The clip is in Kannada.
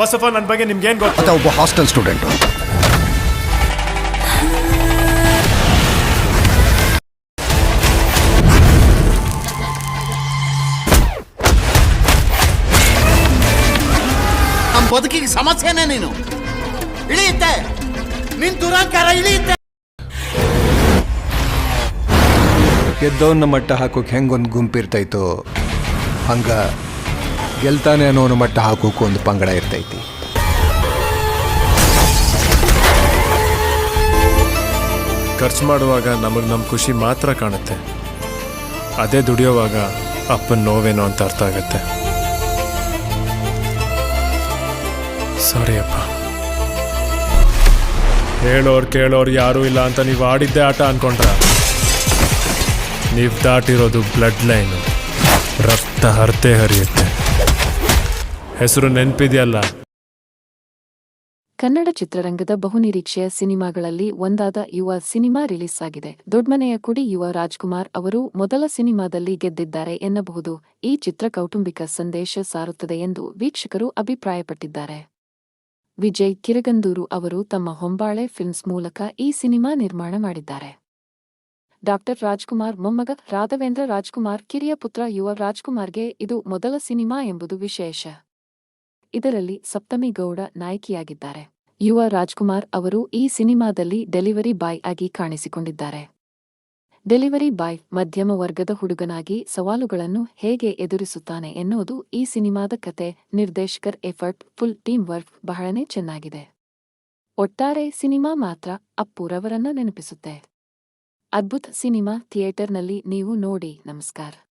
ಫಸ್ಟ್ ಆಫ್ ಆಲ್ ನನ್ನ ಬಗ್ಗೆ ನಿಮ್ಗೆ ಏನು ಗೊತ್ತು ಒಬ್ಬ ಹಾಸ್ಟೆಲ್ ಸ್ಟೂಡೆಂಟು ನಮ್ಮ ಬದುಕಿಗೆ ಸಮಸ್ಯೆನೇ ನೀನು. ಇಳಿಯುತ್ತೆ. ನಿನ್ ದುರಾಂಕಾರ ಇಳಿಯುತ್ತೆ. ಗೆದ್ದವನ್ನ ಮಟ್ಟ ಹಾಕೋಕೆ ಹೆಂಗೊಂದು ಗುಂಪಿರ್ತೈತೋ ಹಂಗ ಗೆಲ್ತಾನೆ ಒಂದು ಮಟ್ಟ ಹಾಕೋಕ್ಕೂ ಒಂದು ಪಂಗಡ ಇರ್ತೈತಿ. ಖರ್ಚು ಮಾಡುವಾಗ ನಮಗೆ ನಮ್ಮ ಖುಷಿ ಮಾತ್ರ ಕಾಣುತ್ತೆ. ಅದೇ ದುಡಿಯೋವಾಗ ಅಪ್ಪನ ನೋವೇನೋ ಅಂತ ಅರ್ಥ ಆಗುತ್ತೆ. ಸಾರಿ ಅಪ್ಪ. ಹೇಳೋರು ಕೇಳೋರು ಯಾರೂ ಇಲ್ಲ ಅಂತ ನೀವು ಆಡಿದ್ದೇ ಆಟ ಅನ್ಕೊಂಡ್ರ? ನೀವು ದಾಟಿರೋದು ಬ್ಲಡ್ ಲೈನು ರಕ್ತ ಹರ್ತೆ ಹರಿಯುತ್ತೆ. ಹೆಸರು ನೆನಪಿದೆಯಲ್ಲ? ಕನ್ನಡ ಚಿತ್ರರಂಗದ ಬಹುನಿರೀಕ್ಷೆಯ ಸಿನಿಮಾಗಳಲ್ಲಿ ಒಂದಾದ ಯುವ ಸಿನಿಮಾ ರಿಲೀಸ್ ಆಗಿದೆ ದೊಡ್ಮನೆಯ ಕುಡಿ ಯುವ ರಾಜ್ಕುಮಾರ್ ಅವರು ಮೊದಲ ಸಿನಿಮಾದಲ್ಲಿ ಗೆದ್ದಿದ್ದಾರೆ ಎನ್ನಬಹುದು. ಈ ಚಿತ್ರ ಕೌಟುಂಬಿಕ ಸಂದೇಶ ಸಾರುತ್ತದೆ ಎಂದು ವೀಕ್ಷಕರು ಅಭಿಪ್ರಾಯಪಟ್ಟಿದ್ದಾರೆ. ವಿಜಯ್ ಕಿರಗಂದೂರು ಅವರು ತಮ್ಮ ಹೊಂಬಾಳೆ ಫಿಲ್ಮ್ಸ್ ಮೂಲಕ ಈ ಸಿನಿಮಾ ನಿರ್ಮಾಣ ಮಾಡಿದ್ದಾರೆ. ಡಾಕ್ಟರ್ ರಾಜ್ಕುಮಾರ್ ಮೊಮ್ಮಗ ರಾಘವೇಂದ್ರ ರಾಜ್ಕುಮಾರ್ ಕಿರಿಯ ಪುತ್ರ ಯುವ ರಾಜ್ಕುಮಾರ್ಗೆ ಇದು ಮೊದಲ ಸಿನಿಮಾ ಎಂಬುದು ವಿಶೇಷ. ಇದರಲ್ಲಿ ಸಪ್ತಮಿ ಗೌಡ ನಾಯಕಿಯಾಗಿದ್ದಾರೆ. ಯುವ ರಾಜ್ಕುಮಾರ್ ಅವರು ಈ ಸಿನಿಮಾದಲ್ಲಿ ಡೆಲಿವರಿ ಬಾಯ್ ಆಗಿ ಕಾಣಿಸಿಕೊಂಡಿದ್ದಾರೆ. ಡೆಲಿವರಿ ಬಾಯ್ ಮಧ್ಯಮ ವರ್ಗದ ಹುಡುಗನಾಗಿ ಸವಾಲುಗಳನ್ನು ಹೇಗೆ ಎದುರಿಸುತ್ತಾನೆ ಎನ್ನುವುದು ಈ ಸಿನಿಮಾದ ಕತೆ. ನಿರ್ದೇಶಕರ್ ಎಫರ್ಟ್, ಫುಲ್ ಟೀಮ್ ವರ್ಕ್ ಬಹಳನೇ ಚೆನ್ನಾಗಿದೆ. ಒಟ್ಟಾರೆ ಸಿನಿಮಾ ಮಾತ್ರ ಅಪ್ಪುರವರನ್ನ ನೆನಪಿಸುತ್ತೆ. ಅದ್ಭುತ ಸಿನಿಮಾ ಥಿಯೇಟರ್ನಲ್ಲಿ ನೀವು ನೋಡಿ. ನಮಸ್ಕಾರ.